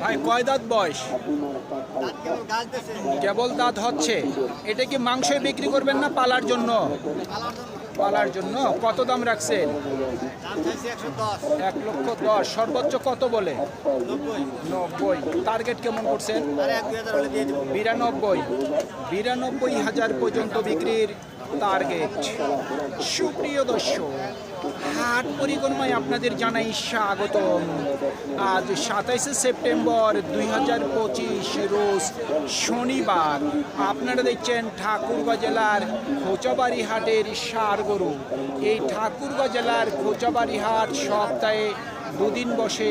ভাই, কয় দাঁত বয়স? কেবল দাঁত হচ্ছে। এটা কি মাংস বিক্রি করবেন না পালার জন্য? পালার জন্য। কত দাম রাখছেন? এক লক্ষ দশ। সর্বোচ্চ কত বলে? নব্বই। টার্গেট কেমন করছেন? বিরানব্বই। বিরানব্বই হাজার পর্যন্ত বিক্রির টার্গেট সুপ্রিয় দর্শক, হাট পরিক্রমায় আপনাদের জানাই স্বাগতম। আজ সাতাইশে সেপ্টেম্বর দুই হাজার পঁচিশ, রোজ শনিবার। আপনারা দেখছেন ঠাকুরগাঁ জেলার খোঁচাবাড়ি হাটের সার গরু এই ঠাকুরগাঁ জেলার খোঁচাবাড়ি হাট সপ্তাহে দুদিন বসে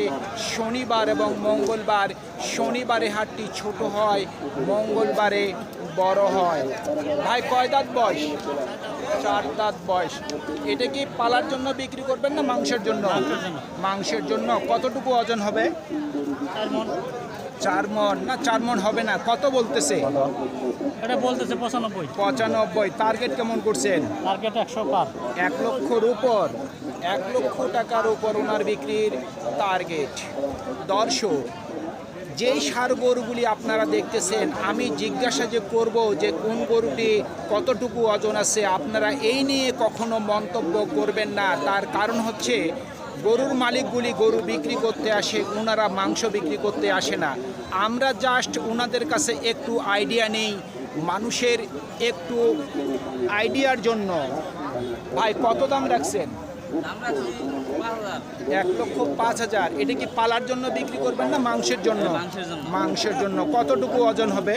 শনিবার এবং মঙ্গলবার শনিবারে হাটটি ছোট হয়, মঙ্গলবারে বড় হয়। ভাই কয়দাত বয়স? চার দাঁত বয়স। এটা কি পালার জন্য বিক্রি করবেন না মাংসের জন্য? মাংসের জন্য। কতটুকু ওজন হবে? চার মন না চার মন হবে না। কত বলতেছে? এটা বলতেছে পঁচানব্বই। পঁচানব্বই। টার্গেট কেমন করছেন? টার্গেট একশো পার। এক লক্ষর উপর। এক লক্ষ টাকার উপর ওনার বিক্রির টার্গেট দর্শক যেই সার গরুগুলি আপনারা দেখতেছেন, আমি জিজ্ঞাসা যে করব যে কোন গরুটি কতটুকু ওজন আছে, আপনারা এই নিয়ে কখনো মন্তব্য করবেন না। তার কারণ হচ্ছে, গরুর মালিকগুলি গরু বিক্রি করতে আসে ওনারা মাংস বিক্রি করতে আসে না। আমরা জাস্ট ওনাদের কাছে একটু আইডিয়া নেই, মানুষের একটু আইডিয়ার জন্য। ভাই, কত দাম রাখছেন? এক লক্ষ পাঁচ হাজার। এটা কি পালার জন্য বিক্রি করবেন না মাংসের জন্য? মাংসের জন্য। কতটুকু ওজন হবে?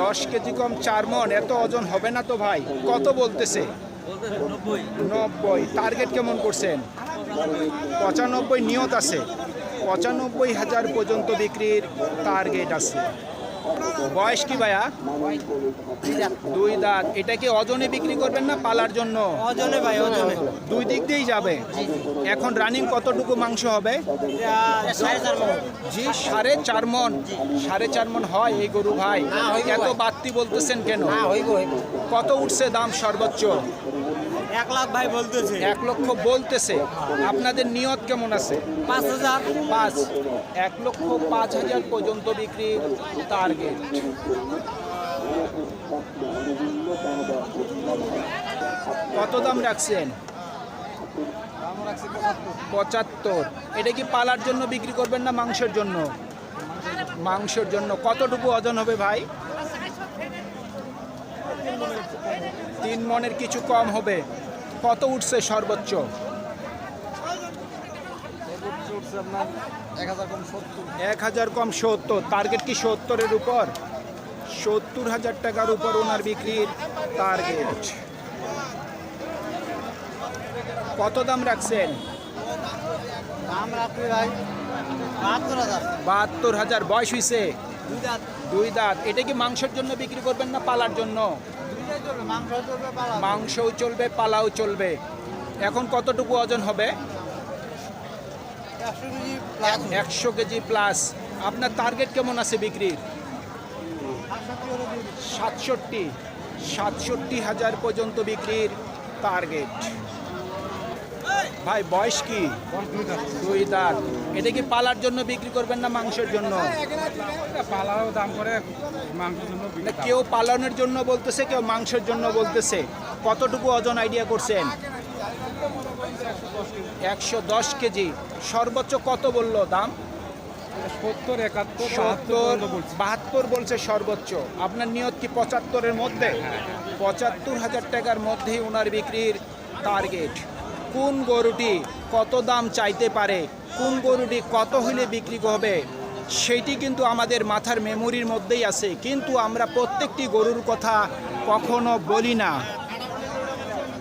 দশ কেজি কম চার মন। এত ওজন হবে না তো ভাই? কত বলতেছে? নব্বই। টার্গেট কেমন করছেন? পঁচানব্বই নিয়ত আছে। পঁচানব্বই হাজার পর্যন্ত বিক্রির টার্গেট আছে। বয়স কি ভাইয়া? দুই দাঁত। এটা কি অজনে বিক্রি করবেন না পালার জন্য? অজনে ভাই ওজনে দুই দিক দিয়েই যাবে। এখন রানিং কতটুকু মাংস হবে? জি সাড়ে চার মন। সাড়ে চার মন হয় এই গরু ভাই। এত। বাড়তি বলতেছেন কেন? কত উঠছে দাম সর্বোচ্চ? এক লাখ ভাই বলতেছে। এক লক্ষ বলতেছে। আপনাদের নিয়ত কেমন আছে? পাঁচ হাজার। পাঁচ। এক লক্ষ পাঁচ হাজার পর্যন্ত বিক্রির টার্গেট কত দাম রাখছেন? পঁচাত্তর। এটা কি পালার জন্য বিক্রি করবেন না মাংসের জন্য? মাংসের জন্য। কতটুকু ওজন হবে ভাই? তিন মনের কিছু কম হবে। কত উঠছে সর্বোচ্চ? এক হাজার কম সত্তর। টার্গেট কি সত্তরের উপর? সত্তর হাজার টাকার উপর ওনার বিক্রির টার্গেট কত দাম রাখছেন? দাম রাখবে ভাই বাহাত্তর হাজার। বাহাত্তর হাজার। বয়স হয়েছে দুই দাঁত। দুই দাঁত। এটা কি মাংসের জন্য বিক্রি করবেন না পালার জন্য? মাংসও চলবে পালাও। চলবে এখন কতটুকু ওজন হবে? একশো কেজি প্লাস আপনার টার্গেট কেমন আছে বিক্রির? সাতষট্টি সাতষট্টি। হাজার পর্যন্ত বিক্রির টার্গেট ভাই বয়স কি? দুই দাঁত। এটা কি পালার জন্য বিক্রি করবেন না মাংসের জন্য? পালাও দাম করে মাংসের জন্য কেউ পালনের জন্য বলতেছে কেউ মাংসের জন্য বলতেছে। কতটুকু ওজন আইডিয়া করছেন? একশো দশ কেজি। সর্বোচ্চ কত বলল দাম? সত্তর একাত্তর সত্তর বাহাত্তর বলছে। সর্বোচ্চ। আপনার নিয়ত কি পঁচাত্তরের মধ্যে? পঁচাত্তর হাজার টাকার মধ্যেই ওনার বিক্রির টার্গেট কোন গরুটি কত দাম চাইতে পারে? কোন গরুটি কত হইলে বিক্রি হবে? সেইটি কিন্তু আমাদের মাথার মেমোরির মধ্যেই আছে। কিন্তু আমরা প্রত্যেকটি গরুর কথা কখনো বলি না।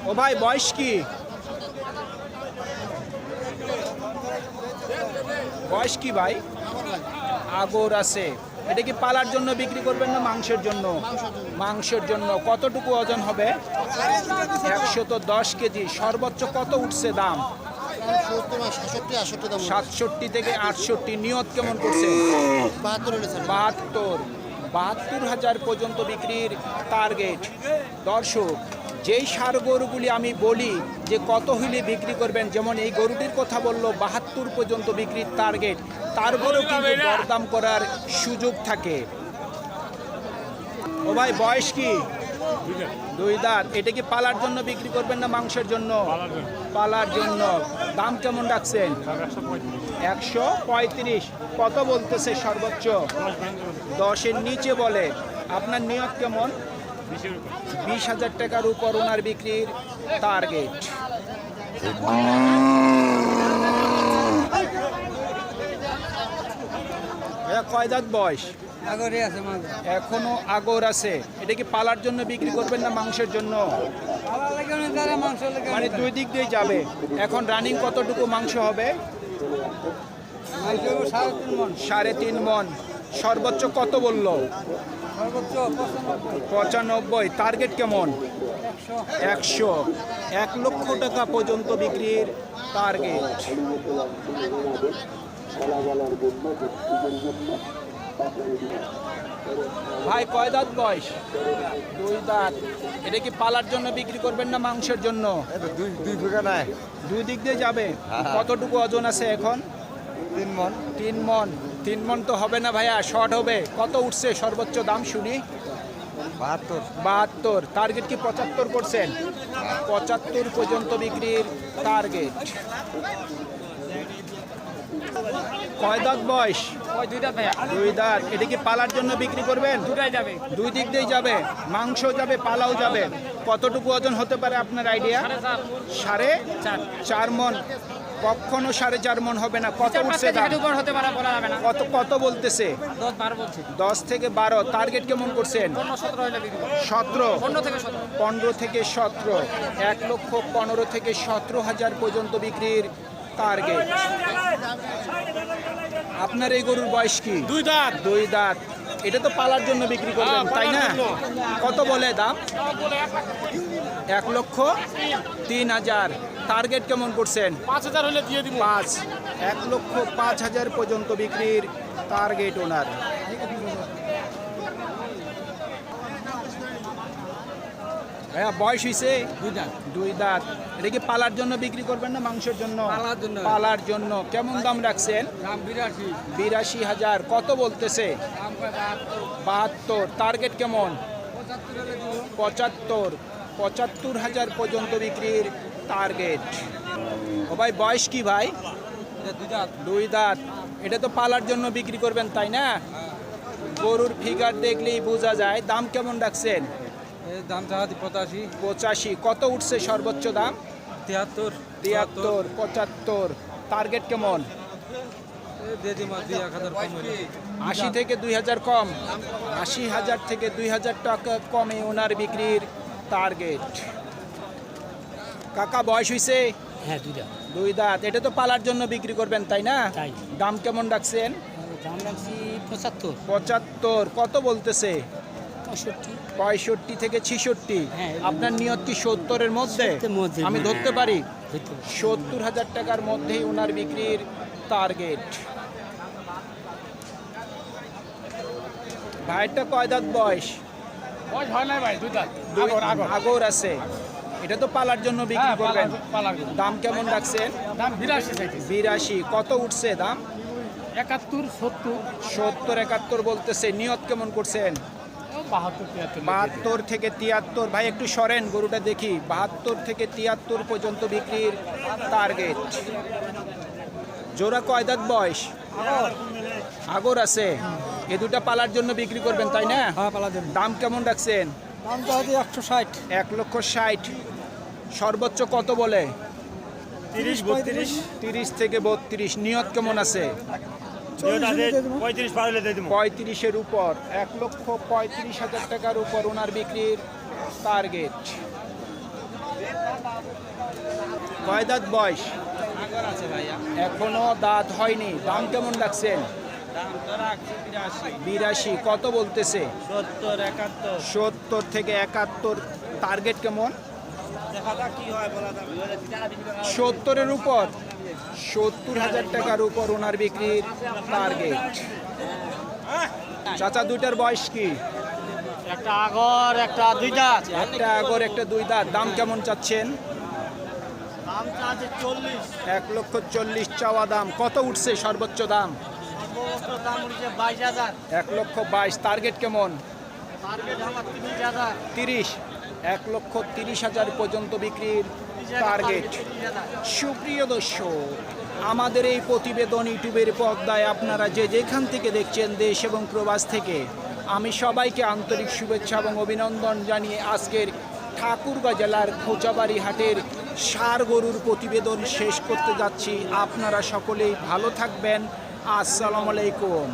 ও ভাই, বয়স কি? বয়স কি ভাই? আগর আছে। এটা কি পালার জন্য বিক্রি করবেন না মাংসের জন্য? মাংসের জন্য। কতটুকু ওজন হবে? একশো তো দশ কেজি। সর্বোচ্চ কত উঠছে দাম? সাতষট্টি থেকে আটষট্টি। নিয়ত কেমন করছে? বাহাত্তর। বাহাত্তর হাজার পর্যন্ত বিক্রির টার্গেট দর্শক যেই সার গরুগুলি আমি বলি যে কত হইলে বিক্রি করবেন যেমন এই গরুটির কথা বলল বাহাত্তর পর্যন্ত বিক্রির টার্গেট তারপরেও কিন্তু দরদাম করার সুযোগ থাকে। ও ভাই বয়স কি? দুই দাঁত। এটা কি পালার জন্য বিক্রি করবেন না মাংসের জন্য? পালার জন্য। দাম কেমন রাখছেন? একশো পঁয়ত্রিশ। কত বলতেছে সর্বোচ্চ? দশের নিচে বলে। আপনার নিয়ত কেমন? বিশ হাজার টাকার উপর ওনার বিক্রির টার্গেট কয় দাঁত বয়স? এখনও আগর আছে। এটা কি পালার জন্য বিক্রি করবেন না মাংসের জন্য? মানে দুই দিক দিয়ে যাবে। এখন রানিং কতটুকু মাংস হবে? সাড়ে তিন মন সর্বোচ্চ কত বলল? পঁচানব্বই টার্গেট কেমন? একশো। এক লক্ষ টাকা পর্যন্ত বিক্রির টার্গেট ভাই কয় দাঁত বয়স? দুই দাঁত। এটা কি পালার জন্য বিক্রি করবেন না মাংসের জন্য? দুই দিক দিয়ে যাবে। কতটুকু ওজন আছে এখন? তিন মন। তিন মন। তিন মন তো হবে না ভাইয়া শর্ট হবে। কত উঠছে সর্বোচ্চ দাম শুনি? বাহাত্তর। বাহাত্তর। টার্গেট কি পঁচাত্তর করছেন? পঁচাত্তর পর্যন্ত বিক্রির টার্গেট কয় দাঁত বয়স? দুই দাঁত এটা কি পালার জন্য বিক্রি করবেন? দুটাই যাবে। দুই দিক দিয়েই যাবে। মাংস যাবে পালাও যাবে। কতটুকু ওজন হতে পারে আপনার আইডিয়া সাড়ে চার। চার মন। কখনো সাড়ে চার মন হবে না। কত উঠছে কত কত বলতেছে? দশ থেকে বারো টার্গেট কেমন করছেন? পনেরো থেকে সতেরো। পনেরো থেকে সতেরো। এক লক্ষ পনেরো থেকে সতেরো হাজার পর্যন্ত বিক্রির টার্গেট আপনার এই গরুর বয়স কি? দুই দাঁত। দুই দাঁত। এটা তো পালার জন্য বিক্রি করবেন হ্যাঁ, তাই না? কত বলে দাম? এক লক্ষ তিন হাজার। টার্গেট কেমন করছেন? পাঁচ হাজার হলে দিয়ে দিব। পাঁচ। এক লক্ষ পাঁচ হাজার পর্যন্ত বিক্রির টার্গেট ওনার। ভাইয়া বয়স হয়েছে দুই দাঁত। দুই দাঁত। এটা কি পালার জন্য বিক্রি করবেন না মাংসের জন্য? পালার জন্য। পালার জন্য। কেমন দাম রাখছেন? দাম বিরাশি। বিরাশি হাজার। কত বলতেছে? বাহাত্তর। টার্গেট কেমন? পঁচাত্তর। পঁচাত্তর হাজার পর্যন্ত বিক্রির টার্গেট ও ভাই বয়স কি ভাই? দুই দাঁত। এটা তো পালার জন্য বিক্রি করবেন তাই না? গরুর ফিগার দেখলেই বোঝা যায়। দাম কেমন রাখছেন? দাম চাহাতি পঁচাশি। পঁচাশি। কত উঠছে সর্বোচ্চ দাম? তিয়াত্তর। তিয়াত্তর পঁচাত্তর। টার্গেট কেমন? আশি থেকে দুই হাজার কম। আশি হাজার থেকে দুই হাজার টাকা কমে ওনার বিক্রির টার্গেট। কাকা বয়স হয়েছে হ্যাঁ দুইটা দুই দাঁত। এটা তো পালার জন্য বিক্রি করবেন তাই না? তাই। দাম কেমন রাখছেন? দাম রাখছি পঁচাত্তর। পঁচাত্তর। কত বলতেছে? পঁয়ষট্টি। থেকে ছিষট্টি। হ্যাঁ। আপনার নিয়ত কি সত্তরের মধ্যে? মধ্যে, আমি হ্যাঁ। ধরতে পারি। সত্তর হাজার টাকার মধ্যেই ওনার বিক্রির টার্গেট। ভাইটা কয় দাঁত বয়স? আগর আছে। এটা তো পালার জন্য বিক্রি হ্যাঁ, করবেন। দাম কেমন রাখছেন? দাম বিরাশি বিরাশি। কত উঠছে দাম? একাত্তর সত্তর। সত্তর একাত্তর বলতেছে। নিয়ত কেমন করছেন? বাহাত্তর বাহাত্তর থেকে তিয়াত্তর। ভাই একটু সরেন গরুটা দেখি। বাহাত্তর থেকে তিয়াত্তর পর্যন্ত বিক্রির টার্গেট জোড়া কয় দাঁত বয়স? আগর আছে। এ দুটা পালার জন্য বিক্রি করবেন তাই না? হ্যাঁ পালা দেন দাম কেমন রাখছেন? দাম চাহাতি একশো ষাট। এক লক্ষ ষাট। সর্বোচ্চ কত বলে? তিরিশ বত্রিশ। তিরিশ থেকে বত্রিশ। নিয়ত কেমন আছে? পঁয়ত্রিশের উপর। এক লক্ষ পঁয়ত্রিশ হাজার টাকার উপর ওনার বিক্রির টার্গেট কয় দাঁত বয়স? এখনও দাঁত হয়নি। দাম কেমন রাখছি বিরাশি। বিরাশি কত বলতেছে? সত্তর একাত্তর। সত্তর থেকে একাত্তর টার্গেট কেমন? হয় সত্তরের উপর সত্তর হাজার টাকার উপর ওনার বিক্রির টার্গেট চাচা দুইটার বয়স কি? একটা আগর একটা দুইটা আছে একটা আগর একটা দুই দাঁত। দাম কেমন চাচ্ছেন? এক লক্ষ চল্লিশ চাওয়া দাম। কত উঠছে সর্বোচ্চ দাম? এক লক্ষ বাইশ টার্গেট কেমন? তিরিশ এক লক্ষ তিরিশ হাজার পর্যন্ত বিক্রির টার্গেট সুপ্রিয় দর্শক আমাদের এই প্রতিবেদন ইউটিউবের পর্দায় আপনারা যে যেখান থেকে দেখছেন দেশ এবং প্রবাস থেকে আমি সবাইকে আন্তরিক শুভেচ্ছা এবং অভিনন্দন জানিয়ে আজকের ঠাকুরগাঁ জেলার খোঁচাবাড়ি হাটের সার গরুর প্রতিবেদন শেষ করতে যাচ্ছি। আপনারা সকলেই ভালো থাকবেন। আসসালামু আলাইকুম।